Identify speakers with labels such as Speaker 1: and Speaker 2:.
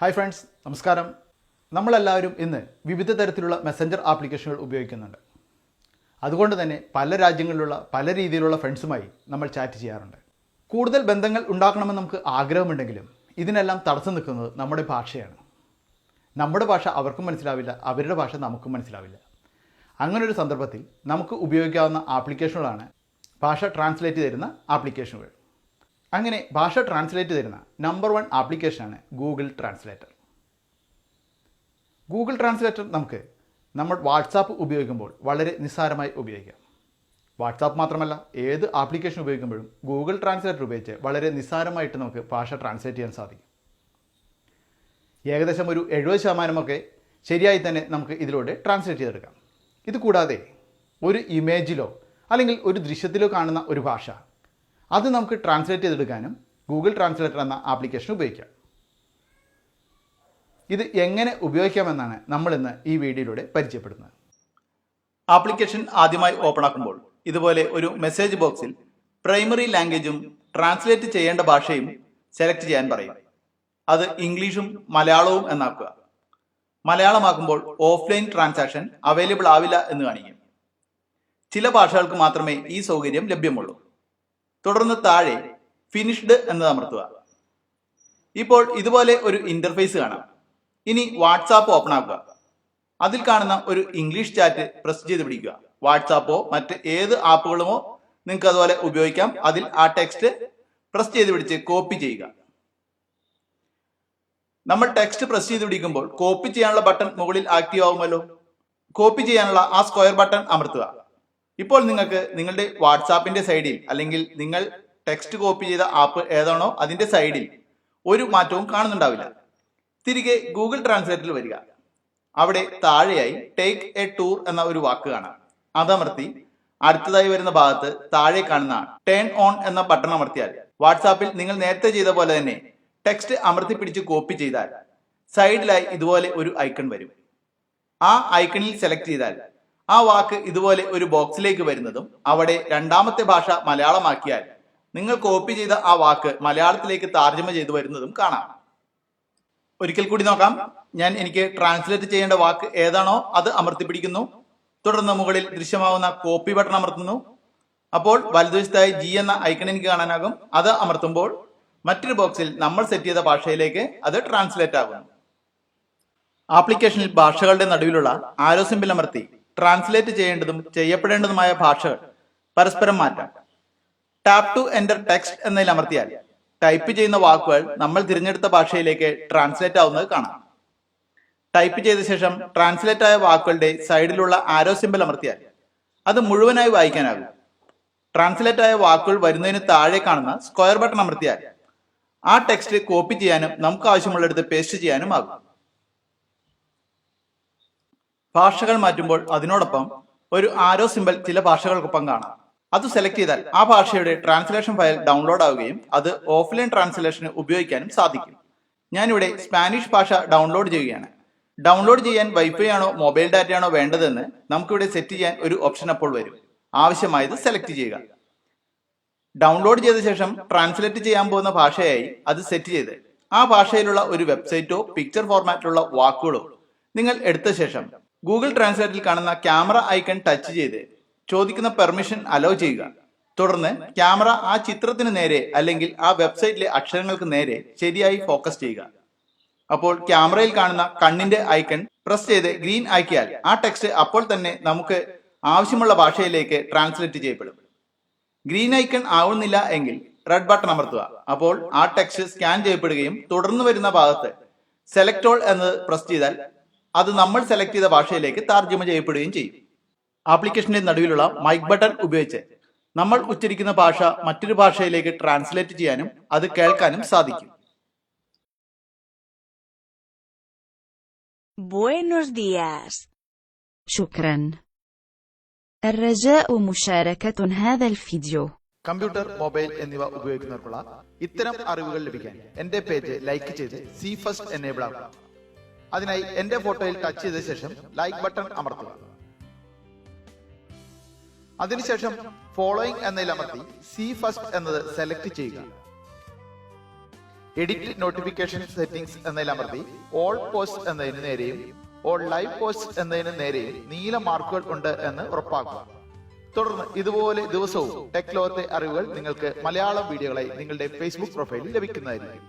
Speaker 1: Hi friends നമസ്കാരം. നമ്മളെല്ലാവരും ഇന്ന് വിവിധ തരത്തിലുള്ള മെസ്സഞ്ചർ ആപ്ലിക്കേഷനുകൾ ഉപയോഗിക്കുന്നുണ്ട്. അതുകൊണ്ട് തന്നെ പല രാജ്യങ്ങളിലുള്ള പല രീതിയിലുള്ള ഫ്രണ്ട്സുമായി നമ്മൾ ചാറ്റ് ചെയ്യാറുണ്ട്. കൂടുതൽ ബന്ധങ്ങൾ ഉണ്ടാക്കണമെന്ന് നമുക്ക് ആഗ്രഹമുണ്ടെങ്കിലും ഇതിനെല്ലാം തടസ്സം നിൽക്കുന്നത് നമ്മുടെ ഭാഷയാണ്. നമ്മുടെ ഭാഷ അവർക്കും മനസ്സിലാവില്ല അവരുടെ ഭാഷ നമുക്കും മനസ്സിലാവില്ല. അങ്ങനൊരു സന്ദർഭത്തിൽ നമുക്ക് ഉപയോഗിക്കാവുന്ന ആപ്ലിക്കേഷനുകളാണ് ഭാഷ ട്രാൻസ്ലേറ്റ് തരുന്ന ആപ്ലിക്കേഷനുകൾ അങ്ങനെ ഭാഷ ട്രാൻസ്ലേറ്റ് തരുന്ന നമ്പർ വൺ ആപ്ലിക്കേഷനാണ് ഗൂഗിൾ ട്രാൻസ്ലേറ്റർ ഗൂഗിൾ ട്രാൻസ്ലേറ്റർ നമുക്ക് നമ്മൾ വാട്സാപ്പ് ഉപയോഗിക്കുമ്പോൾ വളരെ നിസ്സാരമായി ഉപയോഗിക്കാം. വാട്സാപ്പ് മാത്രമല്ല ഏത് ആപ്ലിക്കേഷൻ ഉപയോഗിക്കുമ്പോഴും ഗൂഗിൾ ട്രാൻസ്ലേറ്റർ ഉപയോഗിച്ച് വളരെ നിസ്സാരമായിട്ട് നമുക്ക് ഭാഷ ട്രാൻസ്ലേറ്റ് ചെയ്യാൻ സാധിക്കും. ഏകദേശം ഒരു എഴുപത് ശതമാനമൊക്കെ ശരിയായി തന്നെ നമുക്ക് ഇതിലൂടെ ട്രാൻസ്ലേറ്റ് ചെയ്തെടുക്കാം. ഇത് കൂടാതെ ഒരു ഇമേജിലോ അല്ലെങ്കിൽ ഒരു ദൃശ്യത്തിലോ കാണുന്ന ഒരു ഭാഷ അത് നമുക്ക് ട്രാൻസ്ലേറ്റ് ചെയ്തെടുക്കാനും ഗൂഗിൾ ട്രാൻസ്ലേറ്റർ എന്ന ആപ്ലിക്കേഷൻ ഉപയോഗിക്കാം. ഇത് എങ്ങനെ ഉപയോഗിക്കാമെന്നാണ് നമ്മൾ ഇന്ന് ഈ വീഡിയോയിലൂടെ പരിചയപ്പെടുന്നത്. ആപ്ലിക്കേഷൻ ആദ്യമായി ഓപ്പൺ ആക്കുമ്പോൾ ഇതുപോലെ ഒരു മെസ്സേജ് ബോക്സിൽ പ്രൈമറി ലാംഗ്വേജും ട്രാൻസ്ലേറ്റ് ചെയ്യേണ്ട ഭാഷയും സെലക്ട് ചെയ്യാൻ പറയും. അത് ഇംഗ്ലീഷും മലയാളവും എന്നാക്കുക. മലയാളമാക്കുമ്പോൾ ഓഫ്ലൈൻ ട്രാൻസാക്ഷൻ അവൈലബിൾ ആവില്ല എന്ന് കാണിക്കും. ചില ഭാഷകൾക്ക് മാത്രമേ ഈ സൗകര്യം ലഭ്യമുള്ളൂ. തുടർന്ന് താഴെ ഫിനിഷ്ഡ് എന്ന് അമർത്തുക. ഇപ്പോൾ ഇതുപോലെ ഒരു ഇന്റർഫേസ് കാണാം. ഇനി വാട്സാപ്പ് ഓപ്പൺ ആക്കുക. അതിൽ കാണുന്ന ഒരു ഇംഗ്ലീഷ് ചാറ്റ് പ്രസ് ചെയ്ത് പിടിക്കുക. വാട്സാപ്പോ മറ്റ് ഏത് ആപ്പുകളുമോ നിങ്ങൾക്ക് അതുപോലെ ഉപയോഗിക്കാം. അതിൽ ആ ടെക്സ്റ്റ് പ്രസ് ചെയ്ത് പിടിച്ച് കോപ്പി ചെയ്യുക. നമ്മൾ ടെക്സ്റ്റ് പ്രസ് ചെയ്ത് പിടിക്കുമ്പോൾ കോപ്പി ചെയ്യാനുള്ള ബട്ടൺ മുകളിൽ ആക്റ്റീവ് ആവുമല്ലോ. കോപ്പി ചെയ്യാനുള്ള ആ സ്ക്വയർ ബട്ടൺ അമർത്തുക. ഇപ്പോൾ നിങ്ങൾക്ക് നിങ്ങളുടെ വാട്സാപ്പിന്റെ സൈഡിൽ അല്ലെങ്കിൽ നിങ്ങൾ ടെക്സ്റ്റ് കോപ്പി ചെയ്ത ആപ്പ് ഏതാണോ അതിന്റെ സൈഡിൽ ഒരു മാറ്റവും കാണുന്നുണ്ടാവില്ല. തിരികെ ഗൂഗിൾ ട്രാൻസ്ലേറ്ററിൽ വരിക. അവിടെ താഴെയായി ടേക്ക് എ ടൂർ എന്ന ഒരു വാക്ക് കാണാം. അതമർത്തി അടുത്തതായി വരുന്ന ഭാഗത്ത് താഴെ കാണുന്ന ടേൺ ഓൺ എന്ന ബട്ടൺ അമർത്തിയാൽ വാട്സാപ്പിൽ നിങ്ങൾ നേരത്തെ ചെയ്ത പോലെ തന്നെ ടെക്സ്റ്റ് അമർത്തി പിടിച്ച് കോപ്പി ചെയ്താൽ സൈഡിലായി ഇതുപോലെ ഒരു ഐക്കൺ വരും. ആ ഐക്കണിൽ സെലക്ട് ചെയ്താൽ ആ വാക്ക് ഇതുപോലെ ഒരു ബോക്സിലേക്ക് വരുന്നതും അവിടെ രണ്ടാമത്തെ ഭാഷ മലയാളമാക്കിയാൽ നിങ്ങൾ കോപ്പി ചെയ്ത ആ വാക്ക് മലയാളത്തിലേക്ക് താർജമ ചെയ്തു വരുന്നതും കാണാം. ഒരിക്കൽ കൂടി നോക്കാം. ഞാൻ എനിക്ക് ട്രാൻസ്ലേറ്റ് ചെയ്യേണ്ട വാക്ക് ഏതാണോ അത് അമർത്തി പിടിക്കുന്നു തുടർന്ന് മുകളിൽ ദൃശ്യമാവുന്ന കോപ്പി ബട്ടൺ അമർത്തുന്നു. അപ്പോൾ വലതുവശത്തായി ജി എന്ന ഐക്കൺ എനിക്ക് കാണാനാകും. അത് അമർത്തുമ്പോൾ മറ്റൊരു ബോക്സിൽ നമ്മൾ സെറ്റ് ചെയ്ത ഭാഷയിലേക്ക് അത് ട്രാൻസ്ലേറ്റ് ആകുന്നു. ആപ്ലിക്കേഷനിൽ ഭാഷകളുടെ നടുവിലുള്ള ആരോ സിമ്പിൾ അമർത്തി. ട്രാൻസ്ലേറ്റ് ചെയ്യേണ്ടതും ചെയ്യപ്പെടേണ്ടതുമായ ഭാഷകൾ പരസ്പരം മാറ്റാം. ടാപ്പ് ടു എന്റർ ടെക്സ്റ്റ് എന്നതിൽ അമർത്തിയാൽ ടൈപ്പ് ചെയ്യുന്ന വാക്കുകൾ നമ്മൾ തിരഞ്ഞെടുത്ത ഭാഷയിലേക്ക് ട്രാൻസ്ലേറ്റ് ആവുന്നത് കാണാം. ടൈപ്പ് ചെയ്ത ശേഷം ട്രാൻസ്ലേറ്റ് ആയ വാക്കുകളുടെ സൈഡിലുള്ള ആരോ സിമ്പൽ അമർത്തിയാൽ അത് മുഴുവനായി വായിക്കാനാകും. ട്രാൻസ്ലേറ്റ് ആയ വാക്കുകൾ വരുന്നതിന് താഴെ കാണുന്ന സ്ക്വയർ ബട്ടൺ അമർത്തിയാൽ ആ ടെക്സ്റ്റ് കോപ്പി ചെയ്യാനും നമുക്ക് ആവശ്യമുള്ളിടത്ത് പേസ്റ്റ് ചെയ്യാനും ആകും. ഭാഷകൾ മാറ്റുമ്പോൾ അതിനോടൊപ്പം ഒരു ആരോ സിമ്പൽ ചില ഭാഷകൾക്കൊപ്പം കാണാം അത് സെലക്ട് ചെയ്താൽ ആ ഭാഷയുടെ ട്രാൻസ്ലേഷൻ ഫയൽ ഡൗൺലോഡ് ആവുകയും അത് ഓഫ്ലൈൻ ട്രാൻസ്ലേഷന് ഉപയോഗിക്കാനും സാധിക്കും. ഞാനിവിടെ സ്പാനിഷ് ഭാഷ ഡൗൺലോഡ് ചെയ്യുകയാണ്. ഡൗൺലോഡ് ചെയ്യാൻ വൈഫൈ ആണോ മൊബൈൽ ഡാറ്റയാണോ വേണ്ടതെന്ന് നമുക്കിവിടെ സെറ്റ് ചെയ്യാൻ ഒരു ഓപ്ഷൻ അപ്പോൾ വരും. ആവശ്യമായത് സെലക്ട് ചെയ്യുക. ഡൗൺലോഡ് ചെയ്ത ശേഷം ട്രാൻസ്ലേറ്റ് ചെയ്യാൻ പോകുന്ന ഭാഷയായി അത് സെറ്റ് ചെയ്ത് ആ ഭാഷയിലുള്ള ഒരു വെബ്സൈറ്റോ പിക്ചർ ഫോർമാറ്റിലുള്ള വാക്കുകളോ നിങ്ങൾ എടുത്ത ശേഷം ഗൂഗിൾ ട്രാൻസ്ലേറ്റിൽ കാണുന്ന ക്യാമറ ഐക്കൺ ടച്ച് ചെയ്ത് ചോദിക്കുന്ന പെർമിഷൻ അലോ ചെയ്യുക. തുടർന്ന് ക്യാമറ ആ ചിത്രത്തിന് നേരെ അല്ലെങ്കിൽ ആ വെബ്സൈറ്റിലെ അക്ഷരങ്ങൾക്ക് നേരെ ശരിയായി ഫോക്കസ് ചെയ്യുക. അപ്പോൾ ക്യാമറയിൽ കാണുന്ന കണ്ണിന്റെ ഐക്കൺ പ്രസ് ചെയ്ത് ഗ്രീൻ ആക്കിയാൽ ആ ടെക്സ്റ്റ് അപ്പോൾ തന്നെ നമുക്ക് ആവശ്യമുള്ള ഭാഷയിലേക്ക് ട്രാൻസ്ലേറ്റ് ചെയ്യപ്പെടും. ഗ്രീൻ ഐക്കൺ ആവുന്നില്ല എങ്കിൽ റെഡ് ബട്ടൺ അമർത്തുക. അപ്പോൾ ആ ടെക്സ്റ്റ് സ്കാൻ ചെയ്യപ്പെടുകയും തുടർന്ന് വരുന്ന ഭാഗത്ത് സെലക്ട് ഓൾ എന്നത് പ്രസ് ചെയ്താൽ അത് നമ്മൾ സെലക്ട് ചെയ്ത ഭാഷയിലേക്ക് തർജ്ജമ ചെയ്യപ്പെടുകയും ചെയ്യും ആപ്ലിക്കേഷന്റെ നടുവിലുള്ള മൈക്ക് ബട്ടൺ ഉപയോഗിച്ച് നമ്മൾ ഉച്ചരിക്കുന്ന ഭാഷ മറ്റൊരു ഭാഷയിലേക്ക് ട്രാൻസ്ലേറ്റ് ചെയ്യാനും അത് കേൾക്കാനും സാധിക്കും
Speaker 2: Buenos días.
Speaker 3: شكرا. الرجاء مشاركة هذا الفيديو.
Speaker 1: കമ്പ്യൂട്ടർ മൊബൈൽ എന്നിവ ഉപയോഗിക്കുന്നവർക്കുള്ള ഇത്തരം അറിവുകൾ ലഭിക്കാൻ എന്റെ പേജ് ലൈക്ക് ചെയ്ത് സി ഫസ്റ്റ് എനേബിൾ ആക്കുക അതിനായി എന്റെ ഫോട്ടോയിൽ ടച്ച് ചെയ്ത ശേഷം ലൈക്ക് ബട്ടൺ അമർത്തുക. അതിനുശേഷം ഫോളോയിങ് എന്നതിൽ അമർത്തി സി ഫസ്റ്റ് എന്നത് സെലക്ട് ചെയ്യുക. എഡിറ്റ് നോട്ടിഫിക്കേഷൻ സെറ്റിംഗ്സ് എന്നതിൽ അമർത്തി ഓൾ പോസ്റ്റ് എന്നതിന് നേരെയും ഓൾ ലൈവ് പോസ്റ്റ് എന്നതിന് നേരെയും നീല മാർക്കുകൾ ഉണ്ട് എന്ന് ഉറപ്പാക്കുക. തുടർന്ന് ഇതുപോലെ ദിവസവും ടെക് ലോകത്തെ അറിവുകൾ നിങ്ങൾക്ക് മലയാളം വീഡിയോകളായി നിങ്ങളുടെ ഫേസ്ബുക്ക് പ്രൊഫൈലിൽ ലഭിക്കുന്നതായിരിക്കും.